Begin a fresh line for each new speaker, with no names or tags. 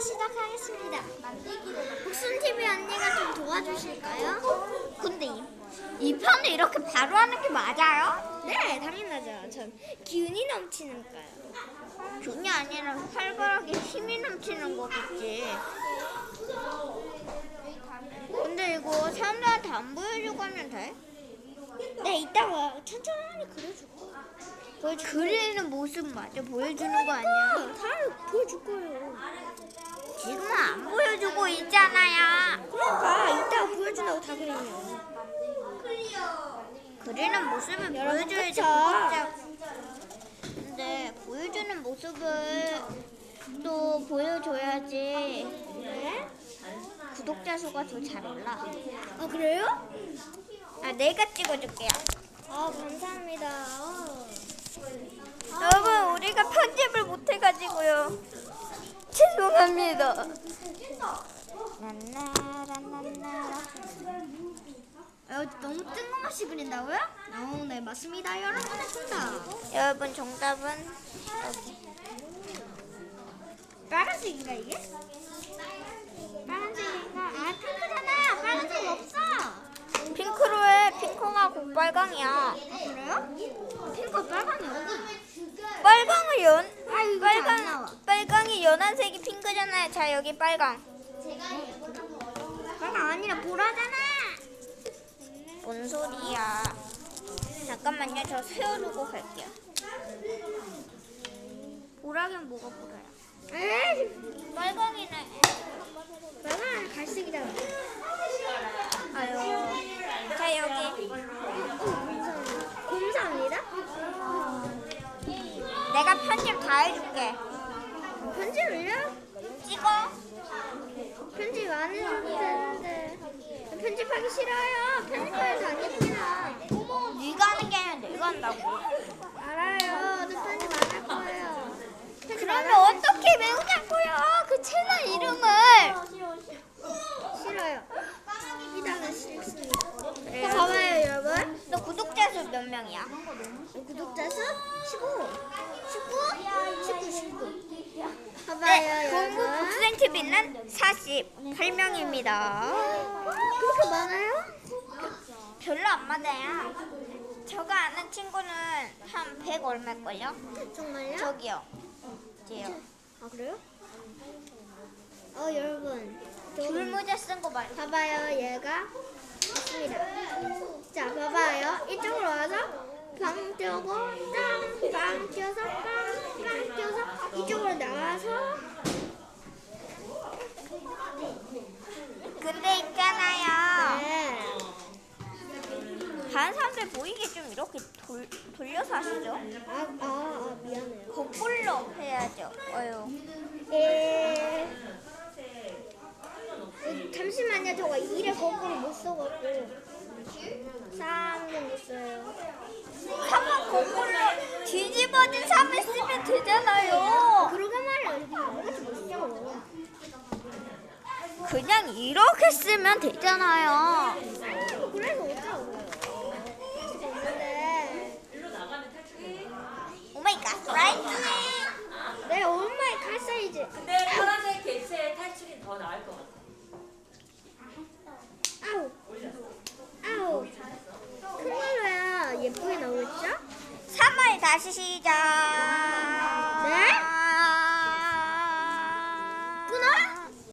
시작하겠습니다. 복순 TV 언니가 좀 도와주실까요?
근데 이, 이 편을 이렇게 바로 하는 게 맞아요?
네, 당연하죠. 전 기운이 넘치니까요.
그게 아니라 활발하게 힘이 넘치는 거겠지. 근데 이거 사람들한테 안 보여주고 하면 돼?
네, 이따가 천천히 그려줄 거예요.
보여주 그리는 모습 마저 보여주는 거 아니야?
다 보여줄 거예요.
지금은 안 보여주고 있잖아요.
그러니까 이따가 보여준다고 다 그리면.
그리는 모습을
여러분,
보여줘야지
그쵸?
구독자. 근데 보여주는 모습을 또 보여줘야지
네?
구독자 수가 더 잘 올라.
아, 그래요?
아 내가 찍어줄게요.
아, 감사합니다. 어.
여러분 우리가 편집을 못해가지고요. 란나란나라.
어, 너무 뜬금없이 그린다고요? 어, 네, 맞습니다. 여러분의 정답.
여러분 정답은
빨간색인가, 이게? 빨간색인가? 아, 핑크잖아. 빨간색 없어.
핑크로 해. 핑크가 곧 빨강이야.
아, 그래요? 핑크
연
아, 나와.
빨강 빨강이 연한색이 핑크잖아요. 자 여기 빨강.
빨간 아니라 보라잖아.
뭔 소리야? 잠깐만요. 저 세워두고 갈게요. 보라긴 뭐가 보라야?
에이,
빨강이네.
빨간 갈색이잖아.
아유. 자 여기
어, 감사합니다.
내가 편집 다 해줄게.
편집을요?
찍어.
편집 안 해줘도 되는데. 편집하기 싫어요. 편집할 다니구나.
네가 하는 게 아니라 내가 한다고.
알아요. 저 편집 안 할 거예요. 편집 안
그러면
할
어떻게 외우냐고요? 그 채널 이름을.
싫어요. 이따가 싫습니다.
그래요?
봐봐요, 여러분.
너 구독자 수 몇 명이야?
구독자 수 15. 19? 19, 19. 봐봐요,
네, 공부
여러분.
복생 TV는 48명입니다.
그렇게 많아요?
별로 안 많아요. 저가 아는 친구는 한 100 얼마일걸요?
정말요?
저기요. 쟤요.
아, 그래요? 어, 여러분. 저-
줄무늬 쓴거 말고.
봐봐요, 얘가 있습니다. 자, 봐봐요. 이쪽으로 와서 방 떼고 짱, 방 떼어서 빵, 빵 떼어서 이쪽으로 나와서
근데 있잖아요.
네.
다른 사람들 보이게 좀 이렇게 돌, 돌려서 하시죠.
아, 아, 아 미안해요.
거꾸로 해야죠. 어유.
에... 어, 잠시만요, 저거 일에 거꾸로 못 써갖고 3년 있어요.
3은 거꾸로 뒤집어진 3을 쓰면 되잖아요.
그러게 말이야.
그냥 이렇게 쓰면 되잖아요.
그래서 어쩌고.
오마이갓, 라이트.
내 엄마의 칼 사이즈.
근데 파란색 개체의 탈출이 더 나을 것 같아.
아우. 아우. 큰 걸로 해야 예쁘게 나오겠죠?
3월 다시 시작.